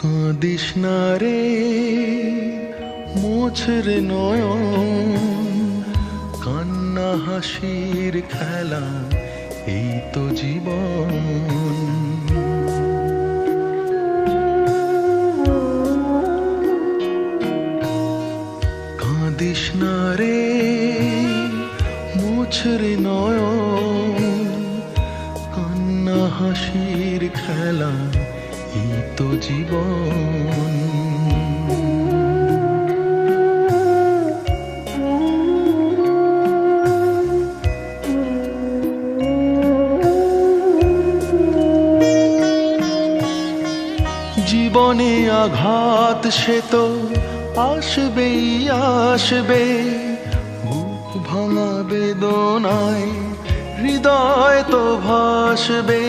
কাঁদিস না রে, মোছর নয়ন। কান্না, হাসির খেলা, এই তো জীবন। কাঁদিস না রে, মোছর নয়ন। কান্না, হাসির খেলা তো জীবন। জীবনে আঘাত সে তো আসবেই আসবে। ভাঙা বেদনায় হৃদয় তো ভাসবে।